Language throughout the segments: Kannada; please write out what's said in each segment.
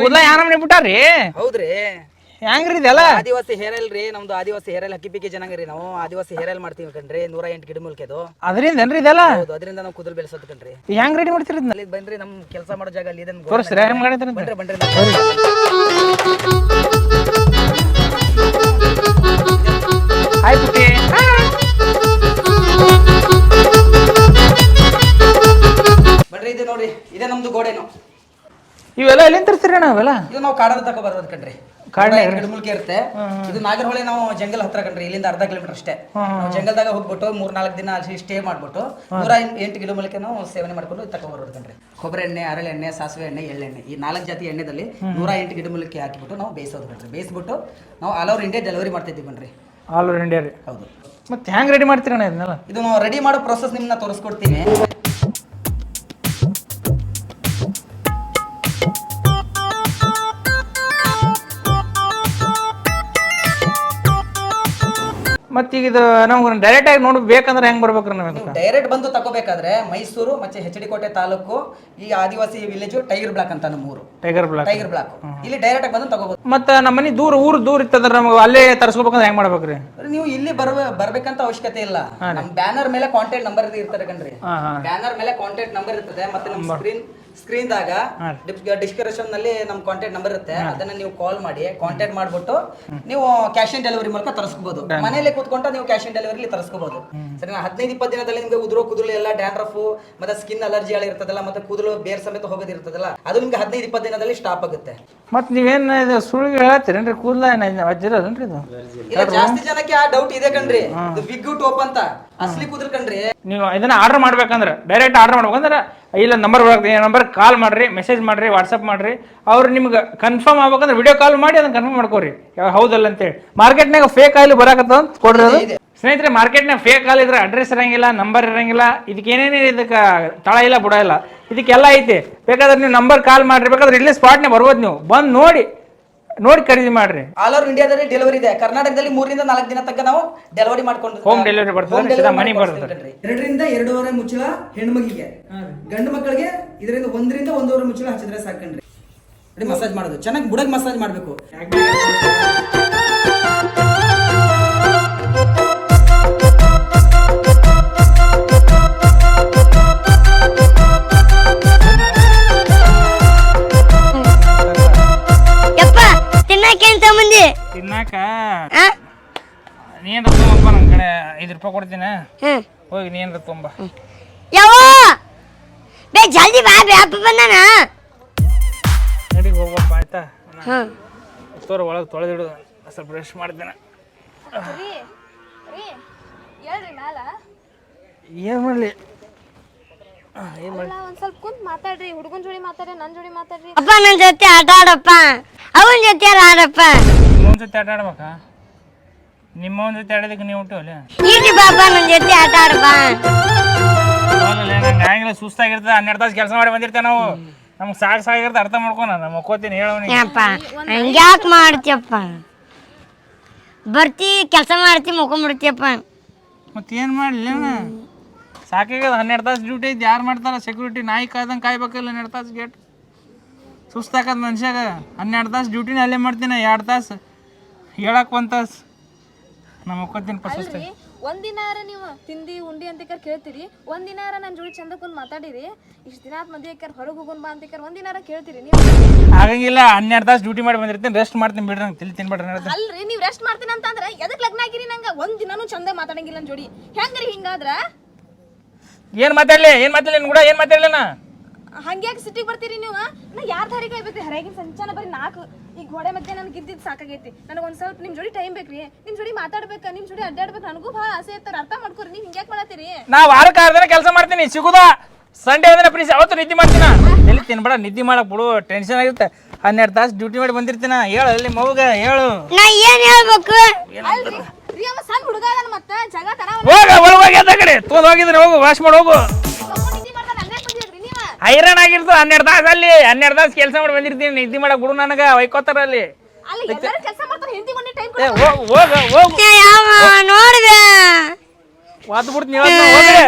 ಕೂದ್ಲ ಯಾ ನಮ್ನಿ ಬಿಟ್ಟಾರ್ರಿ ಹೌದ್ರಿ. ಹೆಂಗ್ರಿ ಇದೆಲ್ಲ? ಆದಿವಾಸಿ ಹೇರಲ್ ರೀ ನಮ್ದು ಆದಿವಾಸಿ ಹೇರಲ್ ಹಕ್ಕಿ ಪಿಕ್ಕಿ ಜನಾಂಗ ರೀ ನಾವು. ಆದಿವಾಸಿ ಹೇರಲ್ ಮಾಡ್ತೀವಿ ಕಣ್ರಿ ನೂರ ಎಂಟು ಗಿಡ ಮೂಲಿಕೆದು ಅದರಿಂದ ಏನ್ರಿ ಇದೆಲ್ಲ? ಹೌದು ಅದರಿಂದ ನಾವು ಕುದುರೆ ಬೆಳೆಸೋದು ಕಣ್ರಿ. ಹೆಂಗ್ ರೆಡಿ ಮಾಡ್ತೀರಿ ಅಲ್ಲಿ ಬನ್ರಿ ನಮ್ ಕೆಲಸ ಮಾಡೋ ಜಾಗ ಅಲ್ಲಿ ಇದನ್ನ ತೋರಿಸ್ರಿ ಹೆಂಗ್ ಮಾಡಿದ್ರಿ ಬನ್ರಿ ಬನ್ರಿ. ಇವೆಲ್ಲ ಎಲ್ಲಿಂದ ತರ್ತೀರಿ ಅಣ್ಣ ಅವೆಲ್ಲ? ಇದು ನಾವು ಕಾಡದ ತಕ ಬರೋದು ಕಣ್ರಿ? ಗಿಡಮೂಲಿಕೆ ಇರುತ್ತೆ. ಇದು ನಾಗರಹೊಳೆ ನಾವು ಜಂಗಲ್ ಹತ್ರ ಕಣ್ರಿ ಇಲ್ಲಿಂದ ಅರ್ಧ ಕಿಲೋಮೀಟರ್ ಅಷ್ಟೇ. ನಾವು ಜಂಗಲ್ದಾಗ ಹೋಗ್ಬಿಟ್ಟು ಮೂರ್ ನಾಲ್ಕು ದಿನ ಅಲ್ಲಿ ಸ್ಟೇ ಮಾಡ್ಬಿಟ್ಟು ನೂರ ಎಂಟ್- ಎಂಟು ಗಿಡಮೂಲಿಕೆ ನಾವು ಸೇವನೆ ಮಾಡ್ಕೊಂಡು ತಕ ಬರೋದು ಕಣ್ರಿ. ಕೊಬ್ಬರಿ ಎಣ್ಣೆ ಹರಳೆ ಎಣ್ಣೆ ಸಾಸಿವೆ ಎಣ್ಣೆ ಎಳ್ಳೆಣ್ಣೆ ಈ ನಾಲ್ಕು ಜಾತಿ ಎಣ್ಣೆದಲ್ಲಿ ನೂರ ಎಂಟು ಗಿಡಮೂಲಿಕೆ ಹಾಕಿಬಿಟ್ಟು ನಾವು ಬೇಯಿಸೋದು ಕಣ್ರಿ. ಬೇಯಿಸ್ಬಿಟ್ಟು ನಾವು ಆಲ್ ಓವರ್ ಇಂಡಿಯಾ ಡೆಲಿವರಿ ಮಾಡ್ತಿದ್ದೀವಿ ಕಣ್ರಿ. ಆಲ್ ಓವರ್ ಇಂಡಿಯಾ ರೀ. ಹೌದು. ಮತ್ತೆ ಹ್ಯಾಂಗ್ ರೆಡಿ ಮಾಡ್ತೀರಿ ಅಣ್ಣ ಇದನ್ನೆಲ್ಲ? ಇದು ನಾವು ರೆಡಿ ಮಾಡೋ ಪ್ರೊಸೆಸ್ ನಿಮ್ಮನ್ನ ತೋರಿಸ್ಕೊಡ್ತೀನಿ. ಮತ್ತೆ ಈಗ ಇದು ನಮ್ಗೆ ಡೈರೆಕ್ಟ್ ಆಗಿ ನೋಡಿ ಬೇಕಂದ್ರೆ ಹೆಂಗ್ ಬರ್ಬೇಕ್ರಿ ನಮಗೆ ಡೈರೆಕ್ಟ್ ಬಂದು ತಗೋಬೇಕಾದ್ರೆ ಮೈಸೂರು ಮತ್ತೆ ಹೆಚ್ ಡಿ ಕೋಟೆ ತಾಲೂಕು ಈ ಆದಿವಾಸಿ ವಿಲೇಜ್ ಟೈಗರ್ ಬ್ಲಾಕ್ ಅಂತ ನಮ್ಮೂರು. ಟೈಗರ್ ಬ್ಲಾಕ್ ಟೈಗರ್ ಬ್ಲಾಕ್ ಇಲ್ಲಿ ಡೈರೆಕ್ಟ್ ಆಗಿ ಬಂದು ತಗೋಬಹುದು ಮತ್ತೆ ನಮ್ಮ ಮನೆ ದೂರ ಊರು ದೂರ ಇತ್ತಂದ್ರೆ ನಮ್ಗೆ ಅಲ್ಲೇ ತರಿಸ್ಕೋಬೇಕಂದ್ರೆ ಹೆಂಗ್ ಮಾಡ್ಬೇಕ್ರಿ? ನೀವು ಇಲ್ಲಿ ಬರ್ಬೇ ಬರ್ಬೇಕಂತ ಅವಶ್ಯಕತೆ ಇಲ್ಲ. ನಮ್ ಬ್ಯಾನರ್ ಮೇಲೆ ಕಾಂಟ್ಯಾಕ್ಟ್ ನಂಬರ್ ಇರ್ತಾರೆ ಕಣ್ರಿ. ಬ್ಯಾನರ್ ಮೇಲೆ ಕಾಂಟ್ಯಾಕ್ಟ್ ನಂಬರ್ ಇರ್ತದೆ ಮತ್ತೆ ನಮ್ಮ ಸ್ಕ್ರೀನ್ ಸ್ಕ್ರೀನ್ ದಾಗ ಡಿಸ್ಕ್ರಿಪ್ಷನ್ನಲ್ಲಿ ನಮ್ ಕಾಂಟ್ಯಾಕ್ಟ್ ನಂಬರ್ ಇರುತ್ತೆ. ಅದನ್ನ ನೀವು ಕಾಲ್ ಮಾಡಿ ಕಾಂಟ್ಯಾಕ್ಟ್ ಮಾಡ್ಬಿಟ್ಟು ನೀವು ಕ್ಯಾಶ್ ಆನ್ ಡೆಲಿವರಿ ಮೂಲಕ ತರಿಸ್ಕೋಬಹುದು ಮನೇಲಿ ಕೂತ್ಕೊಂಡು ನೀವು ಕ್ಯಾಶ್ ಆನ್ ಡೆಲಿವರಿ ತರಿಸ್ಕೋಬಹುದು ಸರಿ ಹದಿನೈದು ಇಪ್ಪತ್ತು ದಿನದಲ್ಲಿ ನಿಮ್ಗೆ ಉದುರೋ ಕೂದಲು ಎಲ್ಲ ಡ್ಯಾಂಡ್ರಫ್ ಮತ್ತೆ ಸ್ಕಿನ್ ಅಲರ್ಜಿ ಇರ್ತದಲ್ಲ ಮತ್ತೆ ಕೂದಲು ಬೇರ್ ಸಮೇತ ಹೋಗೋದಿರ್ತದಲ್ಲ ಅದು ನಿಮ್ಗೆ ಹದಿನೈದು ಇಪ್ಪತ್ತು ದಿನದಲ್ಲಿ ಸ್ಟಾಪ್ ಆಗುತ್ತೆ. ಮತ್ತೆ ನೀವೇನು ಸುಳ್ಳು ಹೇಳತ್ತೀರೇನ್ರಿ? ಕೂದಲ ಇದು ಇಲ್ಲ ಜಾಸ್ತಿ ಜನಕ್ಕೆ ಆ ಡೌಟ್ ಇದೆ ಕಣ್ರಿ. ಬಿಗ್ ಟೋಪ್ ಅಂತ. ಅಸಲಿ ಕೂದಲು ಕಣ್ರಿ. ನೀವು ಇದನ್ನ ಆರ್ಡರ್ ಮಾಡ್ಬೇಕಂದ್ರೆ ಡೈರೆಕ್ಟ್ ಆರ್ಡರ್ ಮಾಡ್ಬೇಕಂದ್ರೆ ಇಲ್ಲ ನಂಬರ್ ಬರುತ್ತೆ ನಂಬರ್ ಕಾಲ್ ಮಾಡ್ರಿ ಮೆಸೇಜ್ ಮಾಡ್ರಿ ವಾಟ್ಸಪ್ ಮಾಡ್ರಿ. ಅವ್ರು ನಿಮ್ಗೆ ಕನ್ಫರ್ಮ್ ಆಗ್ಬೇಕಂದ್ರೆ ವಿಡಿಯೋ ಕಾಲ್ ಮಾಡಿ ಅದನ್ನ ಕನ್ಫರ್ಮ್ ಮಾಡ್ಕೋರಿ. ಯಾವ ಹೌದಲ್ಲ ಅಂತೇಳಿ ಮಾರ್ಕೆಟ್ನಾಗ ಫೇಕ್ ಆಯಿಲ್ ಬರಾಕತ್ತ ಅಂತ ಕೊಡ್ರಿ ಅದು. ಸ್ನೇಹಿತರೆ ಮಾರ್ಕೆಟ್ನಾಗ ಫೇಕ್ ಆಲ್ ಇದ್ರೆ ಅಡ್ರೆಸ್ ಇರಂಗಿಲ್ಲ ನಂಬರ್ ಇರಂಗಿಲ್ಲ ಇದಕ್ಕೆ ಏನೇನೇ ಇದಕ್ಕೆ ತಳ ಇಲ್ಲ ಬುಡ ಇಲ್ಲ. ಇದಕ್ಕೆಲ್ಲ ಐತಿ. ಬೇಕಾದ್ರೆ ನೀವು ನಂಬರ್ ಕಾಲ್ ಮಾಡ್ರಿ ಬೇಕಾದ್ರೆ ಇಲ್ಲಿ ಸ್ಪಾಟ್ನೇ ಬರ್ಬೋದು ನೀವು. ಬಂದು ನೋಡಿ. ನೋಡಿ ಖರೀದಿ ಮಾಡ್ರಿ. ಆಲ್ ಓವರ್ ಇಂಡಿಯಾದಲ್ಲಿ ಡೆಲಿವರಿ ಇದೆ. ಕರ್ನಾಟಕದಲ್ಲಿ ಮೂರರಿಂದ ನಾಲ್ಕು ದಿನ ತನಕ ನಾವು ಡೆಲಿವರಿ ಮಾಡ್ಕೊಂಡು ಹೋಮ್ ಡೆಲಿವರಿ ಬರ್ತದೆ, ಸೀದಾ ಬರ್ತದೆ. ಎರಡರಿಂದ ಎರಡೂವರೆ ಮುಚ್ಚಳ ಹೆಣ್ಮಗಿಗೆ. ಗಂಡು ಮಕ್ಕಳಿಗೆ ಇದರಿಂದ ಒಂದರಿಂದ ಒಂದೂವರೆ ಮುಚ್ಚಳ ಹಚ್ಚಿದ್ರೆ ಸಾಕಣ್ರಿ. ನೋಡಿ ಮಸಾಜ್ ಮಾಡೋದು. ಚೆನ್ನಾಗಿ ಬುಡಕ್ ಮಸಾಜ್ ಮಾಡಬೇಕು. ತಿನ್ನಾಕ? ಆ? ನೀನ್ ತುಂಬಪ್ಪ ನನ್ನ ಕಡೆ ಐದು ರೂಪಾಯಿ ಕೊಡ್ತೀನಿ. ಹ್ಮ್. ಹೋಗಿ ನೀನ್ ತುಂಬ. ಯಾವ? ಬೇ ಜಲ್ದಿ ಬಾ ಬೇ ಅಪ್ಪ ಬಂದಾನ. ಹೋಗಪ್ಪ ಆಯ್ತಾ? ಹ್ಮ್. ತೋರ ಒಳಗೆ ತೊಳೆದಿಡು ಸ್ವಲ್ಪ ಬ್ರಷ್ ಮಾಡ್ತೀನಿ. ಏನು ಮಾಡಲಿ? ಒಂದ್ ಸ್ವಲ್ಪ ಕುಂತ್ ಮಾತಾಡ್ರಿ. ಹುಡುಗನ್ ಜೋಡಿ ಮಾತಾಡ್ರಿ ನನ್ ಜೋಡಿ ಮಾತಾಡ್ರಿ. ಅಪ್ಪ ನನ್ನ ಜೊತೆ ಆಟ ಆಡಪ್ಪ. ಅವನ ಜೊತೆ ಆಡಪ್ಪ? ನಿಮ್ಮವನ ಜೊತೆ ಆಟ ಆಡ್ಬೇಕಾ? ನಿಮ್ಮವನ ಜೊತೆ ಆಡೋದಕ್ಕೆ ನೀವು ಹುಟ್ಟು ಅಲ್ಲಿ? ಈಟಿ ಬಾಪ ನನ್ನ ಜೊತೆ ಆಟ ಆಡಪ್ಪ. ಹಂಗಿಲ್ಲ ಸುಸ್ತಾಗಿರ್ತದೆ? ಹನ್ನೆರಡು ತಾಸು ಕೆಲಸ ಮಾಡಿ ಬಂದಿರ್ತೇವೆ ನಾವು. ನಮ್ಗೆ ಸಾಕು ಸಾಗಿರ್ತದೆ ಅರ್ಥ ಮಾಡ್ಕೊ ನಾನು ಮಕ್ಕೋತೀನಿ ಹೇಳೋನಿಗೆ ಯಪ್ಪ ಹಂಗ್ಯಾಕ್ ಮಾಡ್ತೀಯಪ್ಪ? ಬರ್ತಿ ಕೆಲಸ ಮಾಡ್ತಿ ಮುಕೊಂಬಿಡ್ತೀಯಪ್ಪ ಮತ್ತೆ ಏನು ಮಾಡಲಿ ಸಾಕಾಗ್ಯದ ಹನ್ನೆರಡು ತಾಸು ಡ್ಯೂಟಿ ಐತಿ ಯಾರು ಮಾಡ್ತಾರ? ಸೆಕ್ಯೂರಿಟಿ ನಾಯಿ ಕಾಯ್ದಂಗೆ ಕಾಯ್ಬೇಕಲ್ಲ ಹನ್ನೆರಡು ತಾಸು ಗೇಟ್ ಸುಸ್ತಾಕದ ಮನುಷ್ಯಾಗ ಹನ್ನೆರಡು ತಾಸು ಡ್ಯೂಟಿನ ಅಲ್ಲೇ ಮಾಡ್ತೀನಿ ಎರಡು ತಾಸು ಹೇಳಕ್ಕೆ ಒಂದು ತಾಸು. ನಮ್ಮ ಒಕ್ಕೋತೀನಿ ಸುಸ್ತ. ಒಂದಿನಾರ ನೀವು ತಿಂದಿ ಉಂಡಿ ಅಂತ ಕೇಳ್ತೀರಿ. ಒಂದಿನಾರ ನನ್ನ ಜೋಡಿ ಚಂದ ಕುಂತ್ ಮಾತಾಡಿರಿ. ಇಷ್ಟು ದಿನ ಮದ್ವೆ ಆಕ್ಯಾರ ಹೊರಗೆ ಹೋಗೋಣ ಬಾ ಅಂತ ಒಂದಿನಾರ ಕೇಳ್ತೀರಿ ನೀವು. ಆಗಂಗಿಲ್ಲ ಹನ್ನೆರಡು ತಾಸು ಡ್ಯೂಟಿ ಮಾಡಿ ಬಂದಿರ್ತೀನಿ ರೆಸ್ಟ್ ಮಾಡ್ತೀನಿ ಬಿಡ್ರಿ ನಂಗೆ ತಿಳಿ ತಿನ್ಬೇಡ್ರಿ ಅಲ್ರಿ ನೀವು ರೆಸ್ಟ್ ಮಾಡ್ತೀನಿ ಅಂತಂದ್ರೆ ಎದಕ್ಕೆ ಲಗ್ನ ಆಗಿರಿ ನಂಗೆ? ಒಂದು ದಿನಾನು ಚಂದ ಮಾತಾಡಂಗಿಲ್ಲ ನನ್ನ ಜೋಡಿ. ಹೆಂಗ್ರಿ ಹಿಂಗಾದ್ರ? ಏನು ಮಾತಾಡ್ಲಿ? ಏನ್ ಮಾತಾಡ್ಲಿ ನಿನ್ ಕೂಡ? ಏನ್ ಮಾತಾಡ್ಲಿ ನಾ? ಹಂಗ್ಯಾಕ್ ಸಿಟಿಗೆ ಬರ್ತೀರಿ ನೀವು ನಾ ಯಾರ್ ದಾರಿ ಕಾಯ್ಬೇಕು? ಹೊರಗಿನ ಸಂಚಾನ ಬರೀ ನಾಲ್ಕು. ಈ ಗೋಡೆ ಮಧ್ಯೆ ನನ್ಗೆ ಇದ್ದಿದ್ದು ಸಾಕಾಗೈತಿ. ನನಗೆ ಒಂದ್ ಸ್ವಲ್ಪ ನಿಮ್ ಜೋಡಿ ಟೈಮ್ ಬೇಕ್ರಿ. ನಿಮ್ ಜೋಡಿ ಮಾತಾಡ್ಬೇಕ ನಿಮ್ ಜೋಡಿ ಅಡ್ಡಾಡ್ಬೇಕು ನನಗೂ ಭಾಳ ಆಸೆ ಇರ್ತಾರ. ಅರ್ಥ ಮಾಡ್ಕೊರಿ ನೀವ್ ಹಿಂಗ್ಯಾಕ್ ಮಾಡತ್ತೀರಿ? ನಾ ವಾರಕ್ಕೆ ಆರು ದಿನ ಕೆಲಸ ಮಾಡ್ತೀನಿ. ಸಿಗುದ? ಸಂಡೇ ಅಂದ್ರೆ ಪ್ರೀಸ್ ಅವತ್ತು ನಿದ್ದೆ ಮಾಡ್ತೀನ? ಎಲ್ಲಿ ತಿನ್ಬೇಡ ನಿದ್ದೆ ಮಾಡಕ್ ಬಿಡು. ಟೆನ್ಷನ್ ಆಗಿರುತ್ತೆ. ಹನ್ನೆರಡು ತಾಸು ಡ್ಯೂಟಿ ಮಾಡಿ ಬಂದಿರ್ತೀನ? ಹೇಳು ಅಲ್ಲಿ ಮಗುಗ ಹೇಳು. ನಾ ಏನ್ ಹೇಳ್ಬೇಕು? ರೀ ಅವ ಸಣ್ಣ ಹುಡುಗ ಅದಾನ ಮತ್ತ ಜಗ ತರ ಹೋಗ ಒಳಗೋಗಿ ಎದ್ದ ಕಡೆ. ಹೋಗಿದ್ರೆ ಹೋಗು ವಾಶ್ ಮಾಡಿ ಹೋಗು. ನಿದ್ದೆ ಮಾಡ್ತಾನ ಹಂಗ್ಯಾಕ್ ಬಂದಿದ್ರಿ ನೀವ? ಹೈರಾಣ ಆಗಿರ್ತದೆ ಹನ್ನೆರಡು ತಾಸು ಅಲ್ಲಿ ಹನ್ನೆರಡು ತಾಸು ಕೆಲಸ ಮಾಡಿ ಬಂದಿರ್ತೀನಿ ನಿದ್ದೆ ಮಾಡ ಬಿಡು ನನಗೆ ವೈಕೋತಾರ ಅಲ್ಲಿ. ಅಲ್ಲಿ ಕೆಲಸ ಮಾಡ್ತಾರ ಹಿಂದಿ ಮಂದಿ ಟೈಮ್ ಏ ಹೋಗ್ ಹೋಗ ಹೋಗು. ನಾ ಯಾವ ನೋಡ್ದೆ? ವಾದ್ ಬಿಡ್ತೀನಿ ಇವತ್ತು ಹೋಗ್ರಿ.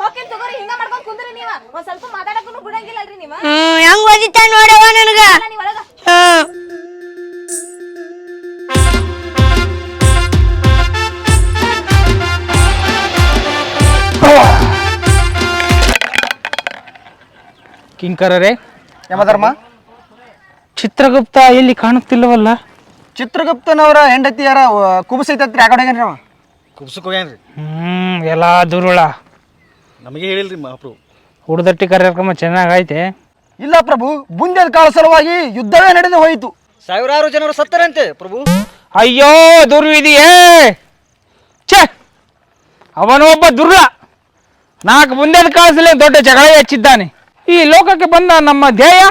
ಹೋಗ್ತೀನಿ ತಗೋರಿ ಹಿಂಗ ಮಾಡ್ಕೊಂಡ್ ಕುಂದ್ರಿ ನೀವ. ಒಂದ್ ಸ್ವಲ್ಪ ಮಾತಾಡಕ್ಕೂ ಬಿಡಂಗಿಲ್ಲ ಅಲ್ರಿ ನೀವ. ಹ್ಮ್ ಹೆಂಗ್ ಓದಿತ್ತ ನೋಡವ ನನಗ? ಕಿಂಕರರೇ. ಯಮಧರ್ಮ? ಚಿತ್ರಗುಪ್ತ ಎಲ್ಲಿ ಕಾಣುತ್ತಿಲ್ಲವಲ್ಲ? ಚಿತ್ರಗುಪ್ತನವರ ಹೆಂಡತಿ ಯಾರ ಕುಬಸೈತತ್ರಿ ಆ ಕಡೆ ಹೋಗ್ಯಾನ್ರಿ ಅವ? ಹ್ಮ್ ಎಲ್ಲ ದುರುಳ ನಮಗೆ ಹೇಳಿಲ್ರಿ ಮಹಾಪ್ರಭು. ಹುಡುದಟ್ಟಿ ಕಾರ್ಯಕ್ರಮ ಚೆನ್ನಾಗೈತೆ ಇಲ್ಲ ಪ್ರಭು ಮುಂದಿನ ಕಾಲ ಸಲುವಾಗಿ ಯುದ್ಧವೇ ನಡೆದು ಹೋಯಿತು. ಸಾವಿರಾರು ಜನರು ಸತ್ತರಂತೆ ಪ್ರಭು. ಅಯ್ಯೋ ದುರ್ವಿಧಿಯೇ! ಛೇ! ಅವನೊಬ್ಬ ಒಬ್ಬ ದುರ್ಲ. ನಾಲ್ಕು ಮುಂದೆ ಕಾಲದಲ್ಲಿ ದೊಡ್ಡ ಜಗಳ ಹೆಚ್ಚಿದ್ದಾನೆ ಈ ಲೋಕಕ್ಕೆ ಬಂದ ನಮ್ಮ ಧ್ಯೇಯ?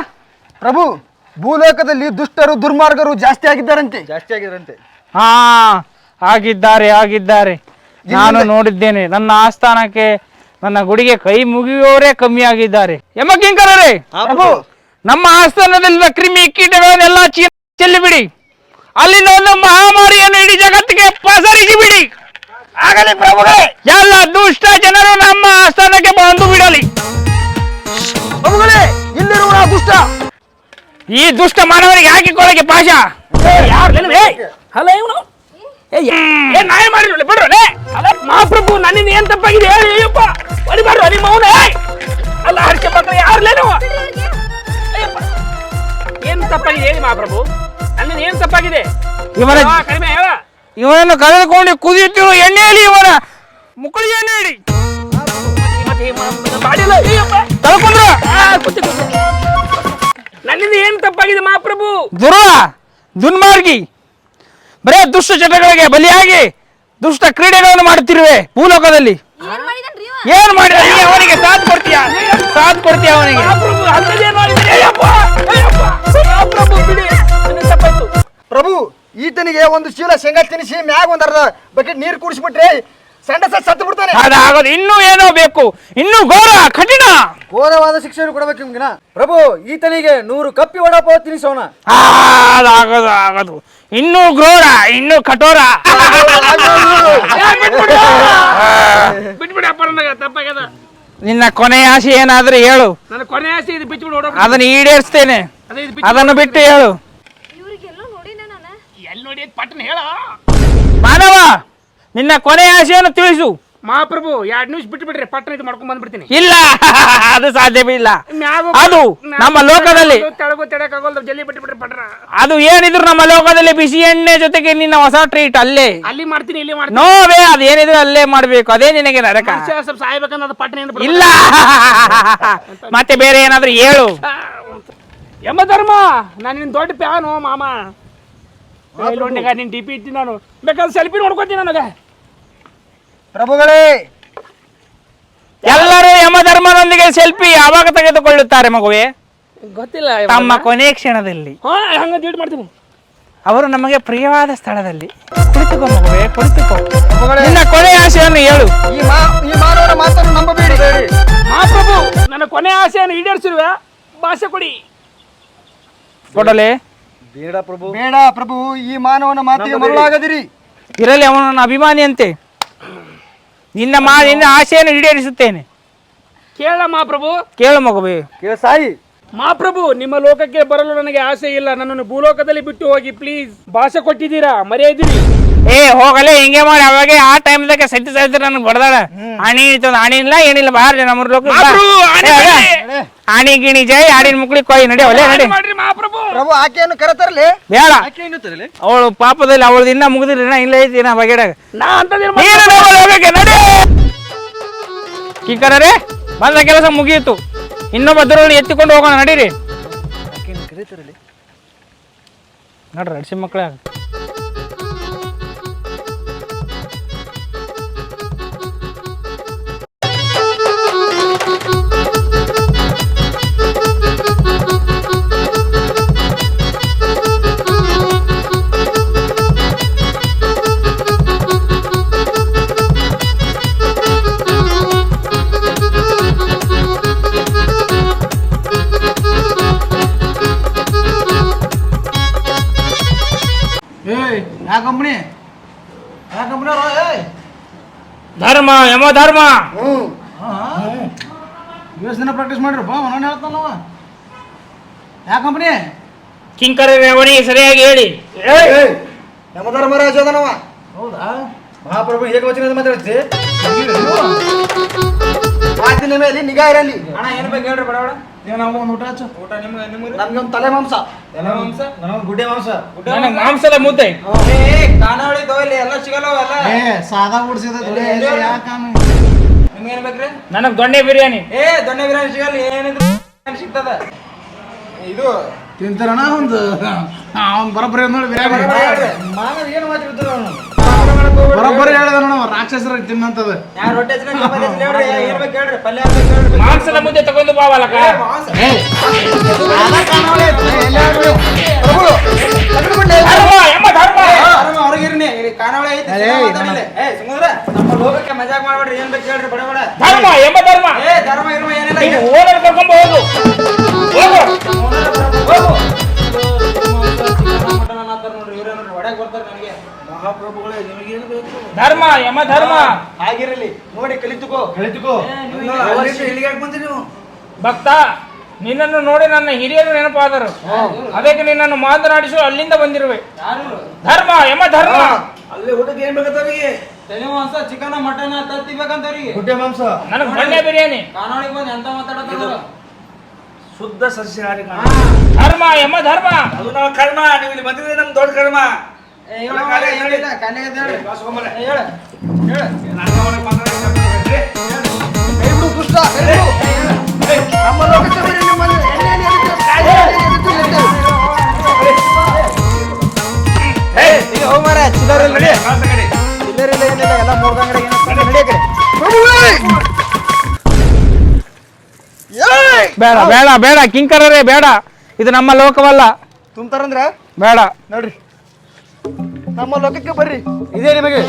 ಪ್ರಭು ಭೂಲೋಕದಲ್ಲಿ ದುಷ್ಟರು ದುರ್ಮಾರ್ಗರು ಜಾಸ್ತಿ ಆಗಿದ್ದಾರಂತೆ. ಜಾಸ್ತಿ ಆಗಿದ್ರಂತೆ ಹಾ ಆಗಿದ್ದಾರೆ ಆಗಿದ್ದಾರೆ. ನಾನು ನೋಡಿದ್ದೇನೆ ನನ್ನ ಆಸ್ಥಾನಕ್ಕೆ ನನ್ನ ಗುಡಿಗೆ ಕೈ ಮುಗಿಯುವವರೇ ಕಮ್ಮಿ ಆಗಿದ್ದಾರೆ. ಎಮ್ಮ ಕಿಂಕರರೇ? ಪ್ರಭು. ನಮ್ಮ ಆಸ್ಥಾನದಲ್ಲಿರುವ ಕ್ರಿಮಿ ಕೀಟಗಳನ್ನೆಲ್ಲ ಚೀನ ಚೆಲ್ಲಿಬಿಡಿ. ಅಲ್ಲಿಂದ ಒಂದು ಮಹಾಮಾರಿಯನ್ನು ಇಡೀ ಜಗತ್ತಿಗೆ ಪಸರಿಸಿ ಬಿಡಿ ಆಗಲಿ ಪ್ರಭುಗಳೇ. ಎಲ್ಲ ದುಷ್ಟ ಜನರು ನಮ್ಮ ಆಸ್ಥಾನಕ್ಕೆ ಬಂದು ಬಿಡಲಿ. ಪ್ರಭುಗಳೇ ಇಲ್ಲಿರುವ ಆ ದುಷ್ಟ. ಈ ದುಷ್ಟ ಮಾನವರಿಗೆ ಹಾಕಿಕೊಳ್ಳಕ್ಕೆ ಪಾಶ ಅಲ್ಲ ಇವನು? ಏ ನಾಯ ಮಾಡಿರಲಿ ಬಿಡ್ರಲೆ ಅಲ್ಲ ಮಹಾಪ್ರಭು ನನ್ನಿಂದ ಏನ್ ತಪ್ಪಾಗಿದೆ? ಹೇಳಿ ಅಯ್ಯಪ್ಪ. ನಿಮ್ಮ ಮೌನ ಅಲ್ಲ ಹರಕೆ ಮಕ್ಕಳು ಯಾರ್ಲೇ ನೀವು? ಏನ್ ತಪ್ಪಾಗಿದೆ? ಹೇಳಿ ಮಹಾಪ್ರಭು. ನನ್ನಿಂದ ಏನ್ ತಪ್ಪಾಗಿದೆ? ಇವನ ಕಡಿಮೆ ಹೇಳ ಇವನನ್ನು ಕಳೆದುಕೊಂಡು ಕುದಿಯುತ್ತಿರುವ ಎಣ್ಣೆಯಲ್ಲಿ ಇವನ ಮುಕ್ಕಳಿಗೆ ಎಣ್ಣೆ ಮ- ಮಾಡಿಲ್ಲ ಅಯ್ಯಪ್ಪ. ಕೂತಿ. ನನ್ನಿಂದ ಏನ್ ತಪ್ಪಾಗಿದೆ ಮಹಾಪ್ರಭು? ದುರ್ವ ದುನ್ಮಾರ್ಗಿ ಬರೇ ದುಷ್ಟ ಚಟಗಳಿಗೆ ಬಲಿಯಾಗಿ ದುಷ್ಟ ಕ್ರೀಡೆಗಳನ್ನು ಮಾಡುತ್ತಿರುವೆ ಭೂಲೋಕದಲ್ಲಿ. ಏನ್ ನೀ ಅವನಿಗೆ? ಸಾಥ್ ಕೊಡ್ತೀಯ? ಸಾಥ್ ಕೊಡ್ತೀಯ ಅವನಿಗೆ? ಪ್ರಭು ಈತನಿಗೆ ಒಂದು ಚೀಲ ಶೇಂಗಾ ತಿನ್ನಿಸಿ ಮ್ಯಾಗ ಒಂದ್ ಅರ್ಧ ಬಕೆಟ್ ನೀರು ಕುಡಿಸ್ಬಿಟ್ರೆ ಸತ್ತು ಬಿಡ್ತಾನೆ. ಅದಾಗೋದು ಇನ್ನೂ ಏನೋ ಬೇಕು ಇನ್ನೂ ಘೋರ ಕಠಿಣ. ಘೋರವಾದ ಶಿಕ್ಷೆಯನ್ನು ಕೊಡಬೇಕು ನಿಮ್ಗಿನ ಪ್ರಭು ಈತನಿಗೆ ನೂರು ಕಪ್ಪಿ ವಡಾಪಾವ್ ತಿನ್ನಿಸೋಣ. ಆ, ಅದಾಗೋದು ಆಗೋದು ಇನ್ನೂ ಘೋರ ಇನ್ನೂ ಕಠೋರ. ಬಿಟ್ಬಿಡಿ ಅಪ್ಪ ನನಗೆ ತಪ್ಪಾಗ್ಯದ ನಿನ್ನ ಕೊನೆ ಆಸೆ ಏನಾದ್ರೂ ಹೇಳು. ನನ್ನ ಕೊನೆ ಆಸೆ ಇದು ಬಿಚ್ಚಿಬಿಡು ಹೊಡೋ ಅದನ್ನು ಈಡೇರಿಸ್ತೇನೆ. ಅದೇ ಇದು ಬಿಚ್ಚಿ ಅದನ್ನು ಬಿಟ್ಟು ಹೇಳು. ಇವ್ರಿಗೆಲ್ಲೋ ನೋಡಿನ ನಾನು. ಎಲ್ಲಿ ನೋಡಿ ಪಟ್ಟಣ ಹೇಳ ಮಾನವ! ನಿನ್ನ ಕೊನೆಯ ಆಶೆಯನ್ನು ತಿಳಿಸು. ಮಹಾಪ್ರಭು ಎರಡು ನಿಮಿಷ ಬಿಟ್ಟು ಬಿಡ್ರಿ ಪಟ್ಟಣ ಇದು ಮಾಡ್ಕೊಂಡ್ ಬಂದ್ಬಿಡ್ತೀನಿ. ಇಲ್ಲ ಅದು ಸಾಧ್ಯವೇ ಇಲ್ಲ. ಮ್ಯಾಗು- ಅದು ನಮ್ಮ ಲೋಕದಲ್ಲಿ. ತೆಳಗು ಜಲ್ದಿ ಬಿಟ್ಟು ಬಿಡ್ರಿ ಪಟ್ಟಣ. ಅದು ಏನಿದ್ರು ನಮ್ಮ ಲೋಕದಲ್ಲಿ ಬಿಸಿ ಎಣ್ಣೆ ಜೊತೆಗೆ ನಿನ್ನ ಹೊಸ ಟ್ರೀಟ್ ಅಲ್ಲೇ. ಅಲ್ಲಿ ಮಾಡ್ತೀನಿ ಇಲ್ಲಿ ಮಾಡ್ತೀನಿ. ನೋವೇ ಅದು ಏನಿದ್ರು ಅಲ್ಲೇ ಮಾಡ್ಬೇಕು. ಅದೇ ನಿನಗೆ ನರಕ. ಸ್ವಲ್ಪ ಸಾಯ್ಬೇಕಂದ್ರೆ ಅದು ಪಟ್ಟಣ ಇಲ್ಲ. ಮತ್ತೆ ಬೇರೆ ಏನಾದ್ರು ಹೇಳು. ಯಮ ಧರ್ಮ ನಾನು ನಿನ್ ದೊಡ್ಡ ಪ್ಯಾನು ಮಾಮ. ನಿನ್ ಡಿಪಿ ಇಟ್ಟಿ ನಾನು. ಬೇಕಾದ್ರೆ ಸೆಲ್ಫಿ ನೋಡ್ಕೊತೀನಿ ನನಗೆ. ಪ್ರಭುಗಳೇ ಎಲ್ಲರೂ ಯಮಧರ್ಮನೊಂದಿಗೆ ಸೆಲ್ಫಿ ಯಾವಾಗ ತೆಗೆದುಕೊಳ್ಳುತ್ತಾರೆ ಮಗುವೆ? ಗೊತ್ತಿಲ್ಲ ತಮ್ಮ ಕೊನೆ ಕ್ಷಣದಲ್ಲಿ. ಮಾಡ್ತೀನಿ. ಅವರು ನಮಗೆ ಪ್ರಿಯವಾದ ಸ್ಥಳದಲ್ಲಿ. ಕುಳಿತುಕೋ ಮಗುವೆ ಕುಳಿತುಕೋ. ನಿನ್ನ ಕೊನೆ ಆಸೆಯನ್ನು ಹೇಳು. ಈ ಮಾ ಈ ಮಾನವನ ಮಾತನ್ನು ನಂಬಬೇಡಿ. ಮಹಾಪ್ರಭು ನನ್ನ ಕೊನೆ ಆಸೆಯನ್ನು ಈಡೇರಿಸಿರುವೆ ಭಾಷೆ ಕೊಡಿ. ಕೊಡಲೆ? ಬೇಡ ಪ್ರಭು. ಬೇಡ ಪ್ರಭು ಈ ಮಾನವನ ಮಾತಿಗೆ ಮರುಳಾಗದಿರಿ. ಇರಲಿ ಅವನನ್ನ ಅಭಿಮಾನಿಯಂತೆ. ಅಭಿಮಾನಿ ಅಂತೆ ನಿನ್ನ ಮಾ ನಿನ್ನ ಆಸೆಯನ್ನು ಈಡೇರಿಸುತ್ತೇನೆ. ಕೇಳ ಮಹಾಪ್ರಭು ಕೇಳ ಮಗುವೆ. ಸಾಯಿ. ಮಹಾಪ್ರಭು ನಿಮ್ಮ ಲೋಕಕ್ಕೆ ಬರಲು ನನಗೆ ಆಸೆ ಇಲ್ಲ. ನನ್ನನ್ನು ಭೂಲೋಕದಲ್ಲಿ ಬಿಟ್ಟು ಹೋಗಿ ಪ್ಲೀಸ್ ಭಾಷೆ ಕೊಟ್ಟಿದ್ದೀರಾ? ಮರೆಯದಿರಿ. ಏ ಹೋಗಲೇ ಹಿಂಗೆ ಮಾಡಿ. ಅವಾಗ ಆ ಟೈಮ್ದಾಗ ಸತ್ಯ ಸಾಯ್ತಾರೆ ನನಗೆ ಬಡದಾಳ ಆಣಿ ಇತ್ತೊಂದು ಆಣಿ ಇಲ್ಲ ಏನಿಲ್ಲ. ಬಾರ ನಮ್ಮ ಲೋಕ ಆಣಿ ಆಣಿ ಗಿಣಿ ಜೈ. ಆಡಿನ ಮುಕ್ಳಿ ಕೊಯ್ ನಡಿ ಒಲೆ ನಡಿ. ಪ್ರಭು. ಆಕೆಯನ್ನು ಕರೆತರಲಿ. ಬೇಡ. ಅವಳು ಪಾಪದಲ್ಲಿ ಅವಳದು ಇನ್ನ ಮುಗಿದಿಲ್ಲ ಇನ್ನ ಇಲ್ಲ ಐತಿ ನಾ ಬಗೆಡಾಗ. ನಾ ಅಂತ ಬಂದ ಕೆಲಸ ಮುಗಿಯಿತು. ಇನ್ನೊಬ್ಬ ದುರ್ವಳಿ ಎತ್ತಿಕೊಂಡು ಹೋಗೋಣ ನಡೀರಿ. ನಡ್ರಿ ಅಡ್ಸಿ ಮಕ್ಕಳೇ ಧರ್ಮ ಯಮ ಧರ್ಮ. ಹ್ಞೂ ಎಷ್ಟು ದಿನ ಪ್ರಾಕ್ಟೀಸ್ ಮಾಡಿರಪ್ಪ ನಾನು ಹೇಳ್ತಾನವ ಯಾ ಕಂಪ್ನಿ ಕಿಂಕರ ರೇವಣಿ ಸರಿಯಾಗಿ ಹೇಳಿ. ಯಮಧರ್ಮರಾಜ ಅದನವ. ಹೌದಾ ಮಹಾಪ್ರಭು ಏಕವಚನದ ಮಾತಾಡ್ತಿ? ಮಾತಿನ ಮೇಲೆ ನಿಗಾ ಇರಲಿ ಅಣ್ಣ ಏನ್ ಬೇಕು ಹೇಳ್ರಿ ಬಡ ನೀವು ನಮ್ಗೆ ಒಂದು ಊಟ ಹಚ್ಚು? ಊಟ ನಿಮ್ಗೆ ನಿಮ್ಗೆ ನಮ್ಗೆ ಒಂದು ತಲೆ ಮಾಂಸ. ಎಲ್ಲ ಮಾಂಸ? ನನಗೊಂದು ಗುಡ್ಡೆ ಮಾಂಸ. ನನಗೆ ಮಾಂಸದ ಮುದ್ದೆ. ಖಾನಾವಳಿ ತೋಯ್ಲಿ ಎಲ್ಲ ಸಿಗಲ್ಲ ಎಲ್ಲ ಏ ಸಾದಾ ಉಡ್ಸಿದ ಯಾಕಾನು ನಿಮ್ಗೆ ಏನ್ ಬೇಕ್ರಿ? ನನಗೆ ದೊಣ್ಣೆ ಬಿರಿಯಾನಿ. ಏ ದೊಣ್ಣೆ ಬಿರಿಯಾನಿ ಸಿಗಲ್ಲ ಏನಿದ್ರು ಸಿಗ್ತದ. ಇದು ತಿಂತಾರಣ ಒಂದು? ಅವ್ನು ಬರೋಬ್ಬರಿ ನೋಡಿ ಬಿರಿಯಾನಿ ಮಾನವ ಏನು ಮಾತಾಡ್ತಾರ ಅವನು? ಬರೋಬ್ಬರಿ ಹೇಳ್ದ ನೋಡ ರಾಕ್ಷಸರ ತಿನ್ನಂತದ ಮಾಂಸದ ಮುದ್ದೆ ತಗೊಂಡು ಬಾವಲಕ ಮಜಾಕ್ ಮಾಡ್ಬೇಡ್ರಿ ಏನ್ ಬೇಕು ಹೇಳ್ರಿ ಬಡ ಬಡ. ಧರ್ಮ ಎಂಬ ಧರ್ಮ. ಏ ಧರ್ಮ ಇರುವ ಏನಿಲ್ಲ ಹೋದ್ರೆ ಕರ್ಕೊಂಡ್ ಹೋಗು. ಹೋಗು. ಮಹಾಪ್ರಭುಗಳೇ ನಿಮಗೇನು ಬೇಕು ಧರ್ಮ ಯಮ ಧರ್ಮ. ಆಗಿರಲಿ ನೋಡಿ ಕಲಿತುಕೋ. ಕಲಿತುಕೋ. ಇಲ್ಲಿಗೆ ಬಂದಿ ನೀವು? ಭಕ್ತ ನಿನ್ನನ್ನು ನೋಡಿ ನನ್ನ ಹಿರಿಯರು ನೆನಪಾದರು. ಅದಕ್ಕೆ ನಿನ್ನನ್ನು ಮಾತನಾಡಿಸು ಅಲ್ಲಿಂದ ಬಂದಿರುವೆ. ಧರ್ಮ ಯಮ ಧರ್ಮ. ಅಲ್ಲಿ ಊಟಕ್ಕೆ ಏನ್ ಬೇಕಂತವ್ರಿಗೆ ತಲೆ ಮಾಂಸ ಚಿಕನ್ ಮಟನ್ ತತ್ತಿ ಬೇಕಂತವ್ರಿಗೆ ಗುಡ್ಡೆ ಮಾಂಸ. ನನಗೆ ಬಿರಿಯಾನಿ. ಕಾನಾಳಿಗೆ ಬಂದು ಎಂತ ಮಾತಾಡತ್ತಾರ ಶುದ್ಧ ಸಸ್ಯಹಾರಿ ಧರ್ಮ ಎಮ್ಮ ಧರ್ಮ? ಅದು ನಾವು ಕರ್ಮ ನೀವು ಇಲ್ಲಿ ಬಂದಿದ್ರೆ ನಮ್ ದೊಡ್ಡ ಕರ್ಮ. ಏ ಹೇಳ. ಬೇಡ ಬೇಡ ಬೇಡ ಕಿಂಕರರೇ ಬೇಡ. ಇದು ನಮ್ಮ ಲೋಕವಲ್ಲ. ತುಂಬ್ತಾರಂದ್ರ? ಬೇಡ. ನೋಡ್ರಿ. ನಮ್ಮ ಲೋಕಕ್ಕೆ ಬರ್ರಿ. ಇದೇ ನಿಮಗೆ.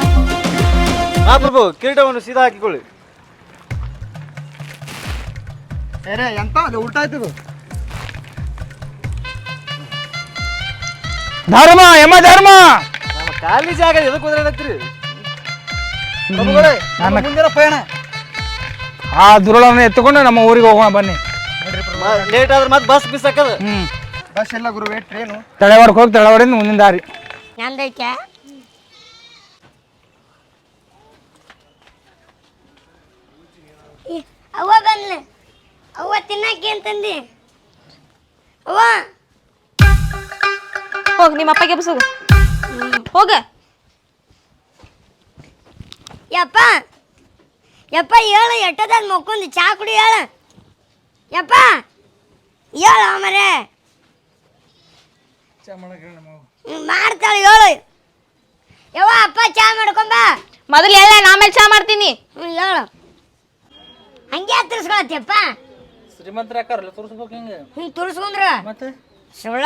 ಮಹಾಪ್ರಭು ಕಿರೀಟವನ್ನು ಸೀದಾ ಹಾಕಿಕೊಳ್ಳಿ. ಏನೇ ಎಂತ? ಅದು ಉಲ್ಟಾ ಆಯ್ತದು ಧರ್ಮ ಯಮ ಧರ್ಮ. ನಮ್ಮ ಖಾಲಿ ಜಾಗ ಎದಕ್ಕೆ ಹೋದ್ರೆ ಪ್ರಭುಗಳೇ ನನ್ನ- ಮುಂದಿನ ಪಯಣ ಆ ದುರುಳನ್ನು ಎತ್ತುಕೊಂಡು ನಮ್ಮ ಊರಿಗೆ ಹೋಗೋಣ ಬನ್ನಿ. ಲೇಟ್ ಆದ್ರೆ ಮತ್ತೆ ಬಸ್ ಬಿಸಾಕದ. ಹ್ಮ್. ಬಸ್ ಎಲ್ಲ ಗುರು ಟ್ರೇನು ತಳವಾಡಕ್ಕೆ ಹೋಗಿ ತಳವಾಡಿಂದ ಮುಂದಿನ ದಾರಿ. ನಂದೈತೆ? ಈ, ಅವ್ವ ಬಂದ್ಲ. ಅವ್ವ ತಿನ್ನಕ್ಕೆ ಅಂತಂದಿ. ಅವ್ವ. ಹೋಗ ನಿಮ್ಮ ಅಪ್ಪಗೆ ಎಬ್ಸೋಗ. ಹೋಗ. ಯಪ್ಪ. ಯಪ್ಪ ಹೇಳು ಎಟ್ಟದಾಗ ಮಕ್ಕೊಂದು ಚಾ ಕುಡಿ ಹೇಳ. ಯಪ್ಪ. ಹೇಳ ಮರೆ ಮಾಡ್ತಾಳೆ ಹೇಳು ಯವ್ವ ಅಪ್ಪ ಚಾ ಮಾಡ್ಕೊಂಬ ಮೊದಲು ಹೇಳ ಆಮೇಲೆ ಚಾ ಮಾಡ್ತೀನಿ. ಹ್ಞೂ ಹೇಳು ಹಂಗೆ ಹತ್ತಿರ್ಸ್ಕೊಳತ್ತಪ್ಪ ಶ್ರೀಮಂತರ ಅಕ್ಕಾರಲ್ಲ ತೋರಿಸ್ಬೇಕು ಹಿಂಗೆ ಹಿಂಗೆ. ತುರ್ಸ್ಕೊಂಡ್ರ. ಮತ್ತೆ? ಸುಳ್ಳ.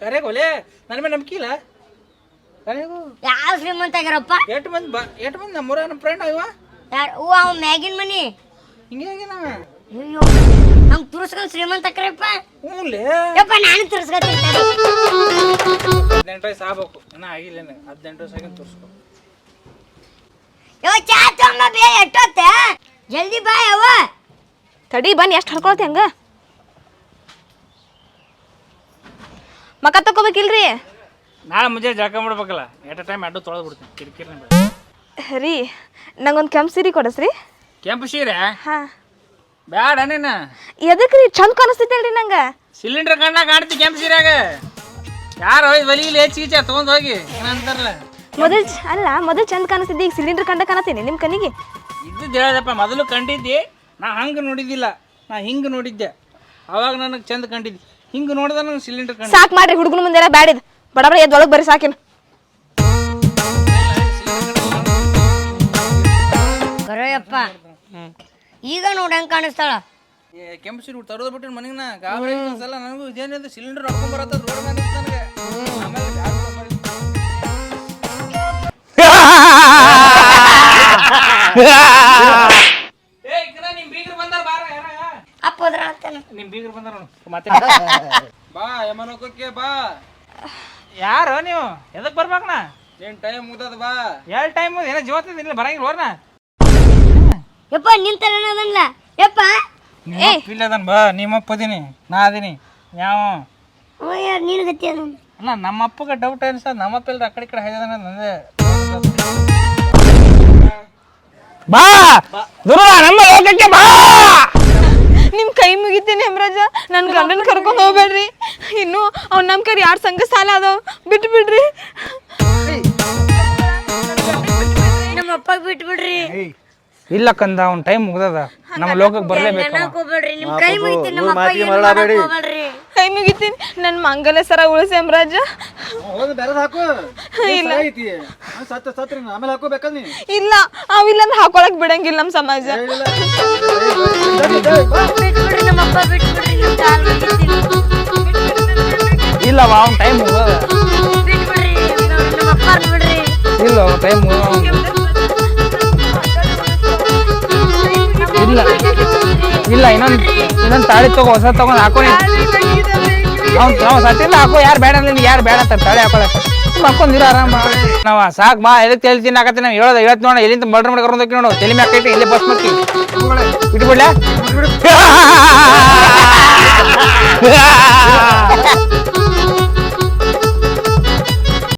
ಕರೆಗೋಲೆ ನನ್ನ ಮೇಲೆ ನಂಬಿಕೆ ಇಲ್ಲ. ಕರೆಗೋ ಯಾವ ಶ್ರೀಮಂತ ಆಗ್ಯಾರಪ್ಪ ಎಷ್ಟು ಮಂದಿ ಬಾ ಎಷ್ಟು ಮಂದಿ ನಮ್ಮೂರ ನಮ್ಮ ಫ್ರೆಂಡ್ ಅವ. ಯಾರು ಹ್ಞೂ ಅವ ಮ್ಯಾಗಿನ ಮನಿ. ಹಿಂಗಾಗಿ ನಾವ ಅಯ್ಯೋ ನಮ್ಗೆ ತುರ್ಸ್ಕೊಂಡ್ ಶ್ರೀಮಂತ ಕರೆಯಪ್ಪ ಹ್ಞೂಲೇ ಯಪ್ಪ ನಾನು ತುರ್ಸ್ಕೊತೀನಿ ತಡಿ. ಹದಿನೆಂಟು ವಯಸ್ಸು ಆಗ್ಬೇಕು. ಇನ್ನ ಆಗಿಲ್ಲ ನನಗೆ ಹದಿನೆಂಟು ವಯಸ್ಸು ಆಗಿ ತೋರಿಸ್ಕೊ. ಯವ್ವ ಚಾ ತಗೊಂಬ ಬೇ ಎಷ್ಟೊತ್ತೆ? ಜಲ್ದಿ ಬಾ ಯವ್ವ. ತಡಿ ಬನ್ನಿ ಎಷ್ಟು ಹರ್ಕೊಳತಿ ಹಂಗ? ಮಕ ತಕೋಬೇಕಿಲ್ರಿ ನಾಳೆ ಮುಂಜಾನೆ ಜಳಕ ಮಾಡ್ಬೇಕಲ್ಲ. ಎಟ್ ಟೈಮ್ ಅಡ್ಡು ತೊಳೆದು ಬಿಡ್ತೀನಿ ಕಿರಿಕಿರಿ ಬೇಡ. ರೀ ನಂಗೊಂದು ಕೆಂಪು ಸೀರೆ ಕೊಡಸ್ರಿ. ಕೆಂಪು ಸೀರೆ? ಹಾ. ಬ್ಯಾಡ ನೀನು. ಎದಕ್ಕೆ ರೀ ಚಂದ ಕಾಣಿಸ್ತೈತಲ್ರಿ ನಂಗೆ. ಸಿಲಿಂಡರ್ ಕಣ್ಣ ಕಾಣ್ತಿ ಕೆಂಪು ಸೀರೆಯಾಗ. ಯಾರು ಹೋಗಿ ಒಲಿಗಿಲಿ ಹೆಚ್ಚು ಗೀಚ ತೊಗೊಂಡು ಹೋಗಿ. ಏನಂತಾರಲ್ಲ ಮೊದಲು ಅಲ್ಲ ಮೊದಲು ಚಂದ ಕಾಣಿಸ್ತಿದ್ದೆ ಈಗ ಸಿಲಿಂಡರ್ ಕಂಡ ಕಾಣತೀನಿ ನಿಮ್ಮ ಕಣ್ಣಿಗೆ. ಇದ್ದು ಹೇಳದಪ್ಪ ಮೊದಲು ಕಂಡಿದ್ದಿ ನಾ ಹಂಗೆ ನೋಡಿದ್ದಿಲ್ಲ ನಾ ಹಿಂಗೆ ನೋಡಿದ್ದೆ. ಅವಾಗ ನನಗೆ ಚಂದ ಕಂಡಿದ್ದೆ. ಹಿಂಗೆ ನೋಡಿದ ನನಗೆ ಸಿಲಿಂಡರ್ ಕಂಡು ಸಾಕು ಮಾಡ್ರಿ ಹುಡುಗನ ಮುಂದೆಲ್ಲ ಬ್ಯಾಡಿದ್. ಬಡಬಡ ಬಡ ಎದ್ದು ಒಳಗೆ ಬರ್ರಿ ಸಾಕಿನ. ಕರೆಯಪ್ಪ ಈಗ ನೋಡಿ ಹೆಂಗ್ ಕಾಣಿಸ್ತಾಳ? ಏ ಕೆಂಪು ಸೀರೆ ತರೋದು ಬಿಟ್ಟು ಮನೆಗೆ ನಾ. ಗಾಬರಿ ಸಲ. ನನಗೂ ಇದೇನಿದೆ ಸಿಲಿಂಡರ್ ರೊಕ್ಕ ಬರತ್ತ ರೋಡ್ ಮೇಲೆ ನಿಂತ್ ನನಗೆ. ಆಮೇಲೆ ಬ್ಯಾಗ್ ತಗೊಂಡ್ ಏ ಇಕ್ಕನ ನಿಮ್ ಬೀಗರು ಬಂದಾರ ಬಾರ ಯಾರ? ಅಪ್ಪ ಹೋದ್ರ ಅಂತಾನೆ ನಿಮ್ ಬೀಗರು ಬಂದಾರ ನೋಡು. ಬಾ ಯಮನೋಕಕ್ಕೆ ಬಾ. ಯಾರು ನೀವು? ಎದಕ್ ಬರ್ಬೇಕಣ್ಣ? ನಿನ್ ಟೈಮ್ ಮುಗ್ದದ ಬಾ. ಎರಡು ಟೈಮ್ ಏನೋ ಇಲ್ಲ ಬರಂಗಿಲ್ಲ ಹೋರ್ನ. ಯಪ್ಪ ನಿಂತಲ್ಲ ಅದನ್ಲ. ಯಪ್ಪ ಇಲ್ಲ ಅದನ್ ಬಾ ನಿಮ್ಮಪ್ಪ ಅದೀನಿ ನಾ ಅದೀನಿ. ಯಾವ? ನೀನು ಗತಿ ಅದು ಅಲ್ಲ ನಮ್ಮ ಅಪ್ಪಗೆ ಡೌಟ್ ಅನ್ಸ ನಮ್ಮ ಅಪ್ಪ ಇಲ್ರ ಆ ಕಡೆ ಈ ಕಡೆ ಹಾಯ್ದಾನ ನಂದೇ ಬಾ! ನಮ್ಮ ಲೋಕಕ್ಕೆ ಬಾ! ನಿಮ್ ಕೈ ಮುಗಿತೀನಿ ಹೆಮರಾಜ. ನನ್ ಗಂಡನ್ ಕರ್ಕೊಂಡ್ ಹೋಗ್ಬೇಡ್ರಿ. ಇನ್ನು ಅವ್ನ ನಮ್ ಕರಿ ಯಾರ್ ಸಂಘ ಸಾಲ ಅದಾವ ಬಿಟ್ಟು ಬಿಡ್ರಿ ನಮ್ಮ ಅಪ್ಪ ಬಿಟ್ಬಿಡ್ರಿ. ಇಲ್ಲ ಕಂದ ಅವ್ನ ಟೈಮ್ ಮುಗ್ದದ. ನಮ್ಮ ಲೋಕಕ್ಕೆ ಬರ್ಲೇಬೇಕು ನೆನಕ್ ಹೋಗ್ಬೇಡ್ರಿ ನಿಮ್ ಕೈ ಮುಗಿತೀನಿ ನಮ್ಮ ಮೂರ್ ಅಪ್ಪ ಮಾತಿಗೆ ಏನು ಮಾಡಕ್ ಹೋಗ್ಬೇಡ್ರಿ. ಕೈ ಮುಗಿತೀನಿ. ನನ್ ಮಂಗಲ ಸರ ಉಳಿಸಿ ರಾಜ ಹೋಗೋದು ಬೇರೆ ಹಾಕು? ಇಲ್ಲ. ಐತಿ ಸತ್ತ ಸತ್ರಿ ಆಮೇಲೆ ನೀ? ಇಲ್ಲ ಅವಿಲ್ಲ ಅಂದ್ರೆ ಹಾಕೊಳಕ್ ಬಿಡಂಗಿಲ್ಲ ನಮ್ ಸಮಾಜ. ಬಿಟ್ಬಿಡ್ರಿ ನಮ್ಮ ಅಪ್ಪ ಬಿಟ್ಬಿಡ್ರಿ ನಿಮ್ ಕಾಲ್ ಮುಗಿತೀನಿ. ಇಲ್ಲವ ಅವ್ನ ಟೈಮ್ ಮುಗ್ದದ. ಇನ್ನೊಂದು ಇನ್ನೊಂದು ತಾಳಿ ತಗೋ, ಹೊಸ ತಗೊಂಡು ಹಾಕೊಂಡು ಅವ್ನು ನಾವು ಸತ್ತಿಲ್ಲ ಹಾಕೋ, ಯಾರು ಬೇಡ ಅಂದ್ರೆ ಯಾರು ಬೇಡ ಅಂತ ತಾಳಿ ಹಾಕೊಳಕ್ಕೆ. ಆರಾಮ ನಾವು ಸಾಕು ಬಾ ಎದಕ್ಕೆ ತಲೆ ತಿನ್ನಾಕತ್ತೆ ನಾವು ಹೇಳೋದು ಹೇಳ್ತ ನೋಡ, ಎಲ್ಲಿಂದ ಮರ್ಡರ್ ಮಾಡಿ ಕರ್ಕೊಂಡು ನೋಡು. ತಲೆ ಮ್ಯಾಕೈತಿ ಇಲ್ಲಿ ಬಸ್ ಮಾಡ್ತಿ ಬಿಟ್ಬಿಡ್ಲಾ